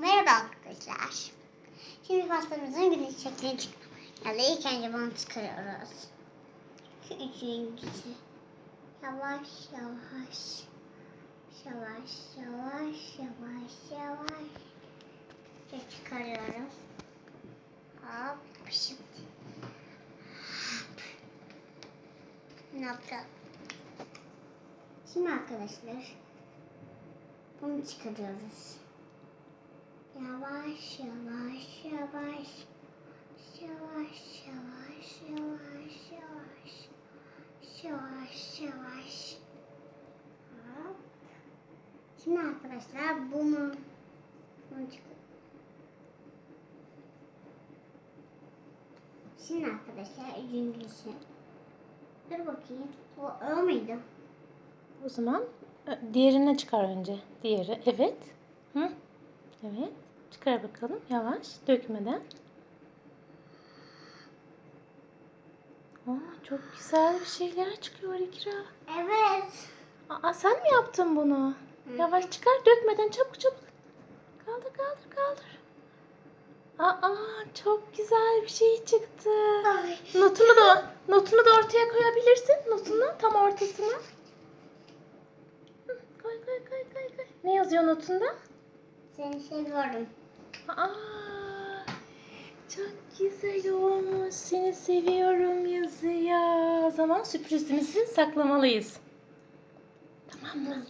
Merhaba arkadaşlar. Şimdi pastamızın güneş şeklini çıkarıyoruz. ilk önce bunu çıkarıyoruz. Üçüncüsü. Yavaş yavaş. Yavaş yavaş yavaş yavaş. Şöyle çıkarıyorum. Hop. Şimdi. Hop. Ne yapacağım? Şimdi arkadaşlar bunu çıkarıyoruz. Yavaş yavaş yavaş yavaş yavaş yavaş yavaş yavaş yavaş Hop. Şimdi arkadaşlar bunu. Şimdi arkadaşlar üçüncüsü. Dur bakayım. O o muydu? O zaman ö, diğerine çıkar önce. Diğeri. Evet. Hı? Evet. Çıkar bakalım. Yavaş. Dökmeden. Aa, çok güzel bir şeyler çıkıyor İkra. Evet. Aa, sen mi yaptın bunu? Hı. Yavaş çıkar. Dökmeden çabuk çabuk. Kaldır kaldır kaldır. Aa, çok güzel bir şey çıktı. Ay. Notunu da notunu da ortaya koyabilirsin. Notunu tam ortasına. Hı, Koy koy koy koy koy. Ne yazıyor notunda? Seni seviyorum. Aa, çok güzel olmuş. Seni seviyorum yazıyor. O zaman sürprizimizi saklamalıyız. Tamam mı?